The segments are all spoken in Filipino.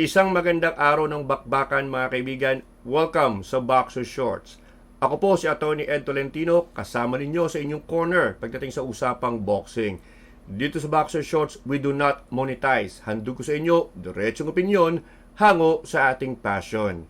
Isang magandang araw ng bakbakan mga kaibigan. Welcome sa Boxer Shorts. Ako po si Atty. Ed Tolentino, kasama ninyo sa inyong corner pagdating sa usapang boxing. Dito sa Boxer Shorts, we do not monetize. Handog ko sa inyo, diretsong opinion, hango sa ating passion.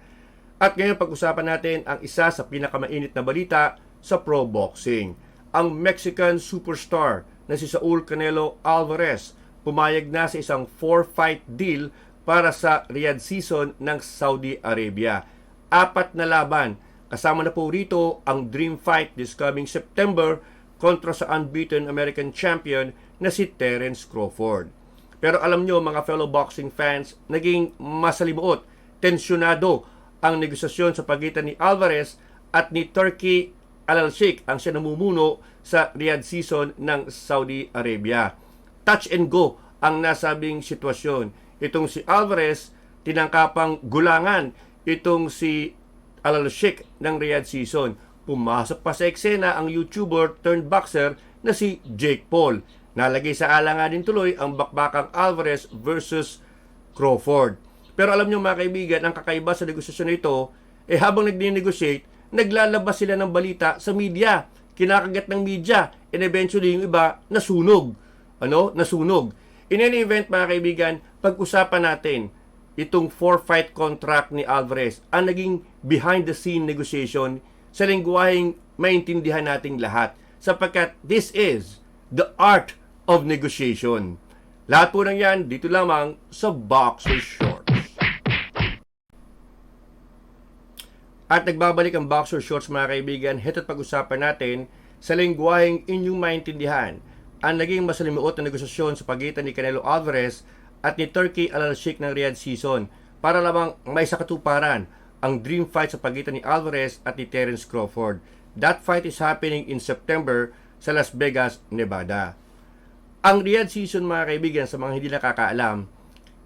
At ngayon pag-usapan natin ang isa sa pinakamainit na balita sa pro boxing. Ang Mexican superstar na si Saul Canelo Alvarez pumayag na sa isang four-fight deal para sa Riyadh season ng Saudi Arabia. Apat na laban. Kasama na po rito ang dream fight this coming September kontra sa unbeaten American champion na si Terence Crawford. Pero alam nyo mga fellow boxing fans, naging masalimuot, tensyonado ang negosasyon sa pagitan ni Alvarez at ni Turkey Al-Sheikh ang siya namumuno sa Riyadh season ng Saudi Arabia. Touch and go ang nasabing sitwasyon. Itong si Alvarez, tinangkapang gulangan itong si Al-Sheikh ng Riyadh season. Pumasok pa sa eksena ang YouTuber turned boxer na si Jake Paul. Nalagay sa alanganin tuloy ang bakbakang Alvarez versus Crawford. Pero alam nyo mga kaibigan, ang kakaiba sa negosasyon na ito, eh habang nagne-negotiate, naglalabas sila ng balita sa media. Kinakagat ng media. And eventually, yung iba, nasunog. Ano? Nasunog. In any event, mga kaibigan, pag-usapan natin itong four-fight contract ni Alvarez ang naging behind-the-scene negotiation sa lingwaheng maintindihan nating lahat sapagkat this is the art of negotiation. Lahat po ng yan dito lamang sa Boxer Shorts. At nagbabalik ang Boxer Shorts mga kaibigan, heto't pag-usapan natin sa lingwaheng inyong maintindihan ang naging masalimuot na negosasyon sa pagitan ni Canelo Alvarez at ni Turkey Al-Sheikh ng Riyadh season para lamang may sakatuparan ang dream fight sa pagitan ni Alvarez at ni Terence Crawford. That fight is happening in September sa Las Vegas, Nevada. Ang Riyadh season mga kaibigan sa mga hindi nakakaalam,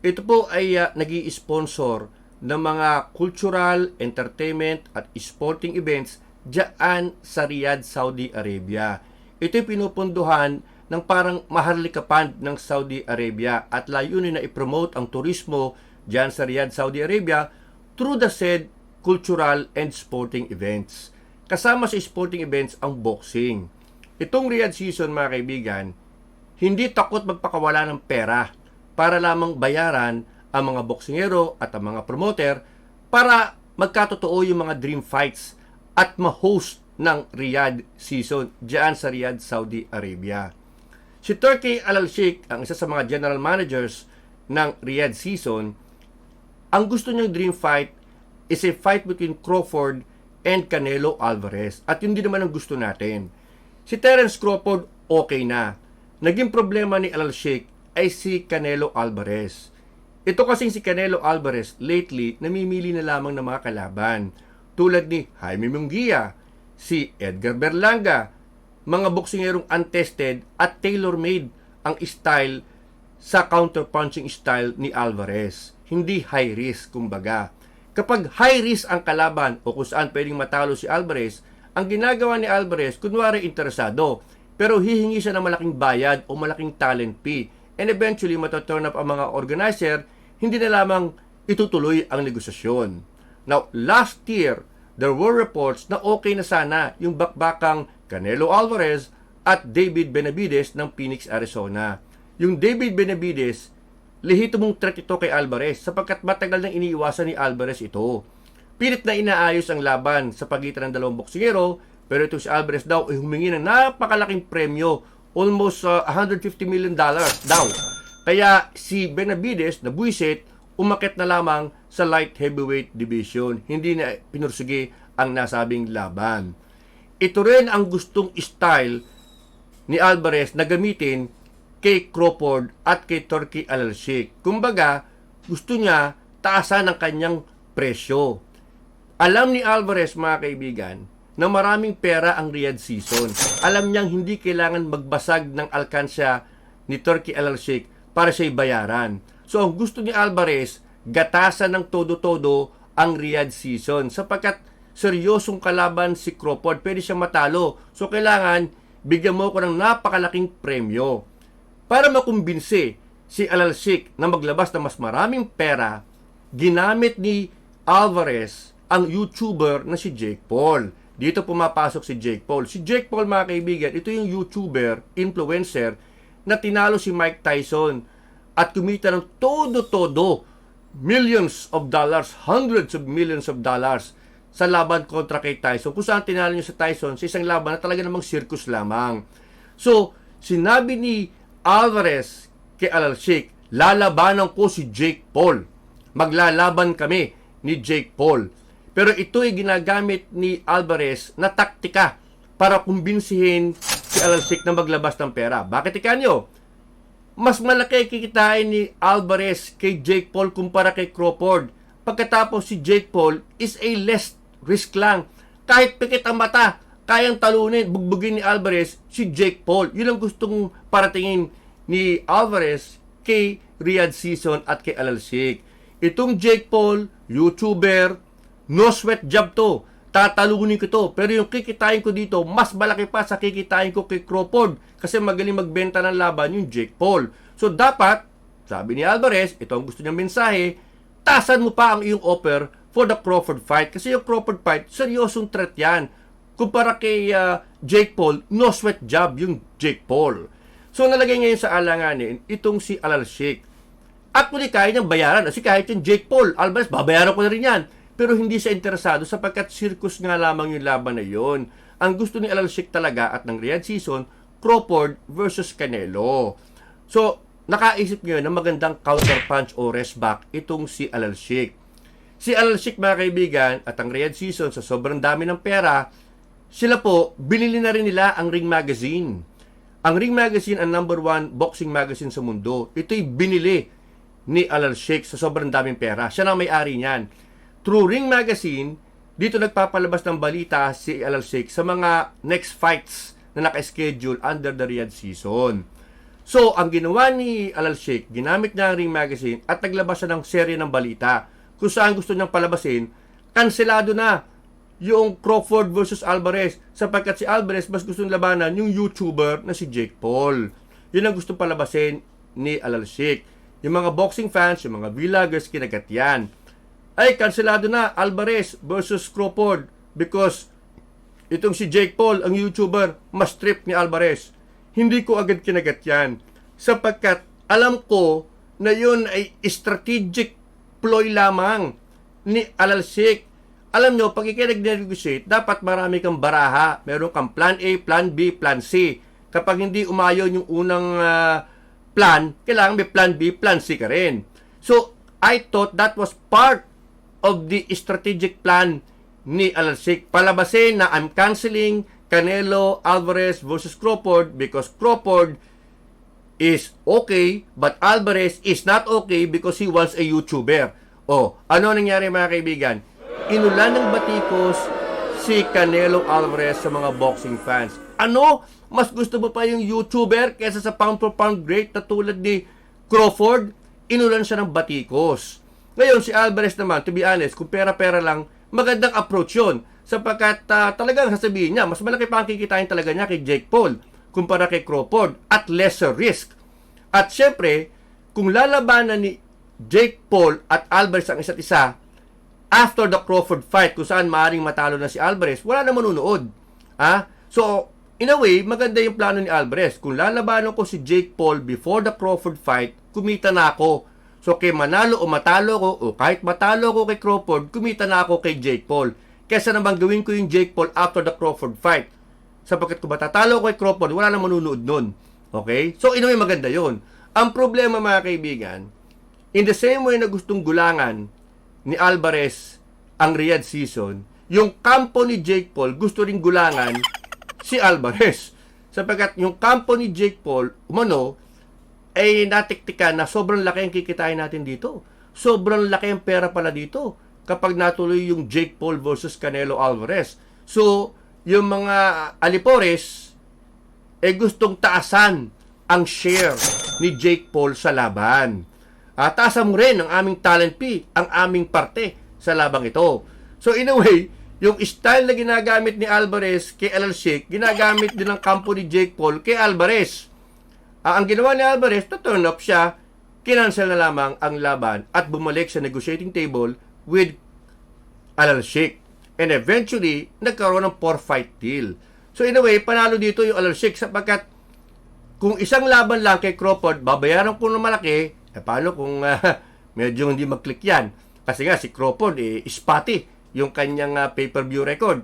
ito po ay uh, nag sponsor ng mga cultural, entertainment at sporting events diyan sa Riyadh, Saudi Arabia. Ito pinupunduhan ng parang maharlika fund ng Saudi Arabia at layunin na ipromote ang turismo diyan sa Riyadh, Saudi Arabia through the said cultural and sporting events. Kasama sa sporting events ang boxing. Itong Riyadh season mga kaibigan, hindi takot magpakawala ng pera para lamang bayaran ang mga boksingero at ang mga promoter para magkatotoo yung mga dream fights at ma-host ng Riyadh season diyan sa Riyadh, Saudi Arabia. Si Turkey Al-Sheikh, ang isa sa mga general managers ng Riyadh season, ang gusto niyang dream fight is a fight between Crawford and Canelo Alvarez. At yun din naman ang gusto natin. Si Terence Crawford, okay na. Naging problema ni Al-Sheikh ay si Canelo Alvarez. Ito kasing si Canelo Alvarez lately namimili na lamang ng mga kalaban tulad ni Jaime Munguia, si Edgar Berlanga, mga boksingerong untested at tailor-made ang style sa counter-punching style ni Alvarez. Hindi high risk, kumbaga. Kapag high risk ang kalaban o kung saan pwedeng matalo si Alvarez, ang ginagawa ni Alvarez, kunwari interesado, pero hihingi siya ng malaking bayad o malaking talent fee. And eventually, mataturn up ang mga organizer hindi na lamang itutuloy ang negosasyon. Now, last year, there were reports na okay na sana yung bakbakang Canelo Alvarez at David Benavides ng Phoenix, Arizona. Yung David Benavides, lihito mong threat ito kay Alvarez sapagkat matagal nang iniiwasan ni Alvarez ito. Pilit na inaayos ang laban sa pagitan ng dalawang boksingero pero ito si Alvarez daw ay humingi ng napakalaking premyo almost uh, 150 million dollars daw kaya si Benavides na buwisit, umakit na lamang sa light heavyweight division. Hindi na pinursige ang nasabing laban. Ito rin ang gustong style ni Alvarez na gamitin kay Crawford at kay Turkey Al-Sheikh. Kumbaga, gusto niya taasan ang kanyang presyo. Alam ni Alvarez, mga kaibigan, na maraming pera ang Riyadh season. Alam niyang hindi kailangan magbasag ng alkansya ni Turkey Al-Sheikh para siya bayaran. So, ang gusto ni Alvarez, gatasan ng todo-todo ang Riyadh season sapagkat seryosong kalaban si Crawford, pwede siya matalo. So, kailangan bigyan mo ko ng napakalaking premyo para makumbinsi si Al-Sheikh na maglabas ng mas maraming pera ginamit ni Alvarez ang YouTuber na si Jake Paul. Dito pumapasok si Jake Paul. Si Jake Paul, mga kaibigan, ito yung YouTuber, influencer, na tinalo si Mike Tyson at kumita ng todo-todo millions of dollars, hundreds of millions of dollars sa laban kontra kay Tyson. Kung saan tinalo niya sa Tyson sa isang laban na talaga namang circus lamang. So, sinabi ni Alvarez kay Alal Sheikh, lalabanan ko si Jake Paul. Maglalaban kami ni Jake Paul. Pero ito ay ginagamit ni Alvarez na taktika para kumbinsihin si Alal Sheikh na maglabas ng pera. Bakit ikanyo? Mas malaki kikitain ni Alvarez kay Jake Paul kumpara kay Crawford. Pagkatapos si Jake Paul is a less risk lang. Kahit pikit ang mata, kayang talunin, bugbugin ni Alvarez si Jake Paul. Yun ang gustong paratingin ni Alvarez kay Riyadh Season at kay Alal Sheikh. Itong Jake Paul, YouTuber, no sweat job to. Tatalunin ko to. Pero yung kikitain ko dito, mas malaki pa sa kikitain ko kay Crawford. Kasi magaling magbenta ng laban yung Jake Paul. So dapat, sabi ni Alvarez, ito ang gusto niyang mensahe, tasan mo pa ang iyong offer for the Crawford fight. Kasi yung Crawford fight, seryosong threat yan. Kumpara kay uh, Jake Paul, no sweat job yung Jake Paul. So nalagay ngayon sa alanganin, itong si Alal Sheikh. Actually, kaya niyang bayaran. Kasi kahit yung Jake Paul, Alvarez, babayaran ko na rin yan. Pero hindi siya interesado sapagkat circus nga lamang yung laban na yon. Ang gusto ni Alal Sheikh talaga at ng Riyadh season, Crawford versus Canelo. So, nakaisip ngayon ng magandang counter punch o rest back itong si Alal Sheikh. Si Alal Sheikh mga kaibigan at ang Riyadh season sa sobrang dami ng pera, sila po, binili na rin nila ang Ring Magazine. Ang Ring Magazine ang number one boxing magazine sa mundo. Ito'y binili ni Alal Sheikh sa sobrang daming pera. Siya na may-ari niyan. Through Ring Magazine, dito nagpapalabas ng balita si Alal Sheikh sa mga next fights na naka-schedule under the Riyadh season. So, ang ginawa ni Alal Sheikh, ginamit niya ang Ring Magazine at naglabas siya ng serye ng balita kung saan gusto niyang palabasin, kanselado na yung Crawford versus Alvarez sapagkat si Alvarez mas gustong labanan yung YouTuber na si Jake Paul. Yun ang gustong palabasin ni Alal Sheikh. Yung mga boxing fans, yung mga vloggers, kinagat yan. Ay, kanselado na Alvarez versus Crawford because itong si Jake Paul, ang YouTuber, mas trip ni Alvarez. Hindi ko agad kinagat yan sapagkat alam ko na yun ay strategic ploy lamang ni Alal Sheikh. Alam nyo, pag ikinag-negotiate, dapat marami kang baraha. Meron kang plan A, plan B, plan C. Kapag hindi umayon yung unang ah, plan, kailangan may plan B, plan C ka rin. So, I thought that was part of the strategic plan ni Alal Sheikh. Palabasin na I'm canceling Canelo Alvarez versus Crawford because Crawford is okay but Alvarez is not okay because he wants a YouTuber. Oh, ano nangyari mga kaibigan? Inulan ng batikos si Canelo Alvarez sa mga boxing fans. Ano? Mas gusto mo pa yung YouTuber kaysa sa pound for pound great na tulad ni Crawford? Inulan siya ng batikos. Ngayon, si Alvarez naman, to be honest, kung pera-pera lang, magandang approach yun. Sapagkat uh, talagang sasabihin niya, mas malaki pa ang kikitain talaga niya kay Jake Paul kumpara kay Crawford at lesser risk. At syempre, kung lalabanan ni Jake Paul at Alvarez ang isa't isa after the Crawford fight kung saan maaaring matalo na si Alvarez, wala na manunood. Ha? So, in a way, maganda yung plano ni Alvarez. Kung lalabanan ko si Jake Paul before the Crawford fight, kumita na ako. So, kay manalo o matalo ko, o kahit matalo ko kay Crawford, kumita na ako kay Jake Paul. Kesa naman gawin ko yung Jake Paul after the Crawford fight. Sapagkat kung matatalo ko kay Crawford, wala na manunood nun. Okay? So, in a maganda yon. Ang problema, mga kaibigan, in the same way na gustong gulangan ni Alvarez ang Riyadh season, yung kampo ni Jake Paul gusto ring gulangan si Alvarez. Sapagkat yung kampo ni Jake Paul, umano, ay natiktikan na sobrang laki ang kikitain natin dito. Sobrang laki ang pera pala dito kapag natuloy yung Jake Paul versus Canelo Alvarez. So, yung mga alipores eh gustong taasan ang share ni Jake Paul sa laban. At taasan mo rin ang aming talent fee, ang aming parte sa labang ito. So in a way, yung style na ginagamit ni Alvarez kay Alal Sheikh, ginagamit din ng kampo ni Jake Paul kay Alvarez. Ah, ang ginawa ni Alvarez, to turn up siya kinansel na lamang ang laban at bumalik sa negotiating table with Alal Sheikh. And eventually, nagkaroon ng four-fight deal. So in a way, panalo dito yung Alal Sheikh sapagkat kung isang laban lang kay Crawford, babayaran ko ng malaki, eh paano kung ah, medyo hindi mag-click yan? Kasi nga si Crawford, eh, spotty yung kanyang ah, pay-per-view record.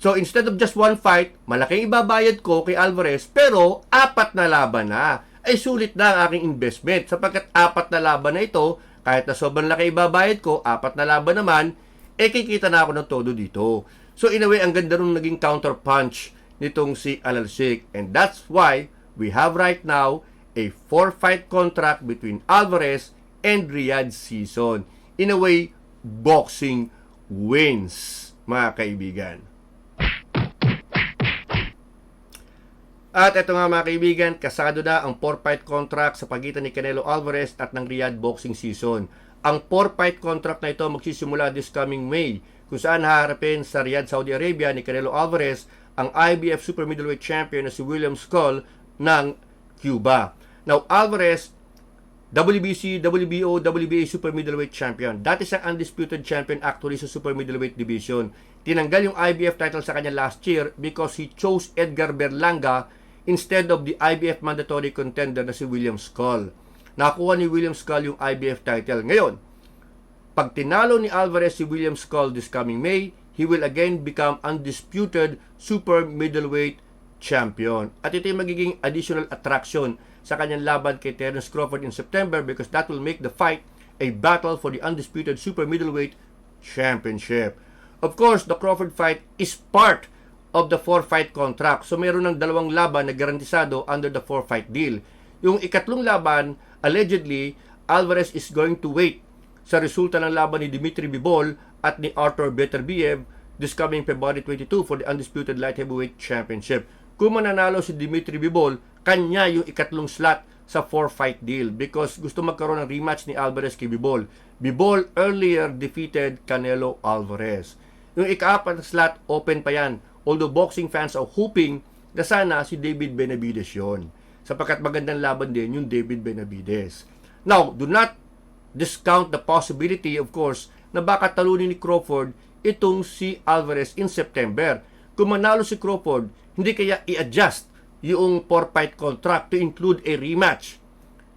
So instead of just one fight, malaking ibabayad ko kay Alvarez, pero apat na laban na. Ay sulit na ang aking investment sapagkat apat na laban na ito, kahit na sobrang laki ibabayad ko, apat na laban naman, eh kikita na ako ng todo dito. So in a way, ang ganda nung naging counter punch nitong si Alal Sheikh. And that's why we have right now a four-fight contract between Alvarez and Riyadh Season. In a way, boxing wins, mga kaibigan. At ito nga mga kaibigan, kasado na ang 4-fight contract sa pagitan ni Canelo Alvarez at ng Riyadh Boxing Season. Ang 4-fight contract na ito magsisimula this coming May, kung saan haharapin sa Riyadh, Saudi Arabia ni Canelo Alvarez ang IBF Super Middleweight Champion na si William Skull ng Cuba. Now, Alvarez, WBC, WBO, WBA Super Middleweight Champion. Dati siyang undisputed champion actually sa Super Middleweight Division. Tinanggal yung IBF title sa kanya last year because he chose Edgar Berlanga instead of the IBF mandatory contender na si William Skull. Nakuha ni William Skull yung IBF title. Ngayon, pag tinalo ni Alvarez si William Skull this coming May, he will again become undisputed super middleweight champion. At ito yung magiging additional attraction sa kanyang laban kay Terence Crawford in September because that will make the fight a battle for the undisputed super middleweight championship. Of course, the Crawford fight is part of the four-fight contract. So meron ng dalawang laban na garantisado under the four-fight deal. Yung ikatlong laban, allegedly, Alvarez is going to wait sa resulta ng laban ni Dimitri Bivol at ni Arthur Beterbiev this coming February 22 for the Undisputed Light Heavyweight Championship. Kung mananalo si Dimitri Bivol, kanya yung ikatlong slot sa four-fight deal because gusto magkaroon ng rematch ni Alvarez kay Bivol. Bivol earlier defeated Canelo Alvarez. Yung ikaapat na slot, open pa yan. Although boxing fans are hoping na sana si David Benavides yon sapagkat magandang laban din yung David Benavides. Now, do not discount the possibility, of course, na baka talunin ni Crawford itong si Alvarez in September. Kung manalo si Crawford, hindi kaya i-adjust yung four-fight contract to include a rematch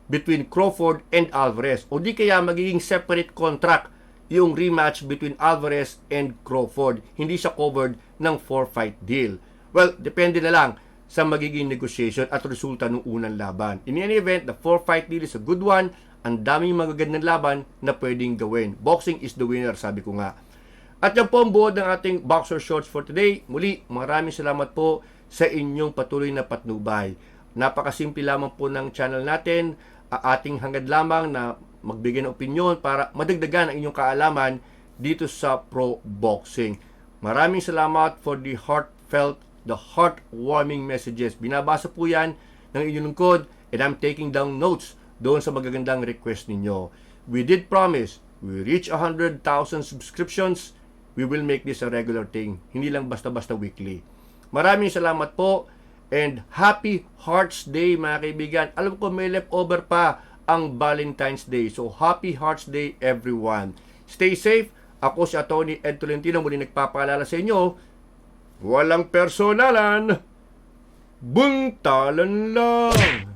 between Crawford and Alvarez. O di kaya magiging separate contract yung rematch between Alvarez and Crawford. Hindi siya covered ng four-fight deal. Well, depende na lang sa magiging negotiation at resulta ng unang laban. In any event, the four-fight deal is a good one. Ang daming magagandang laban na pwedeng gawin. Boxing is the winner, sabi ko nga. At yan po ang buod ng ating Boxer Shorts for today. Muli, maraming salamat po sa inyong patuloy na patnubay. Napakasimple lamang po ng channel natin. Ating hangad lamang na magbigay ng opinion para madagdagan ang inyong kaalaman dito sa pro boxing. Maraming salamat for the heartfelt, the heartwarming messages. Binabasa po yan ng inyong lingkod and I'm taking down notes doon sa magagandang request ninyo. We did promise, we reach 100,000 subscriptions, we will make this a regular thing. Hindi lang basta-basta weekly. Maraming salamat po and happy Hearts Day mga kaibigan. Alam ko may leftover pa ang Valentine's Day. So happy Hearts Day everyone. Stay safe. Ako si Atty. Ed Tolentino muli nagpapaalala sa inyo. Walang personalan. Buntalan lang.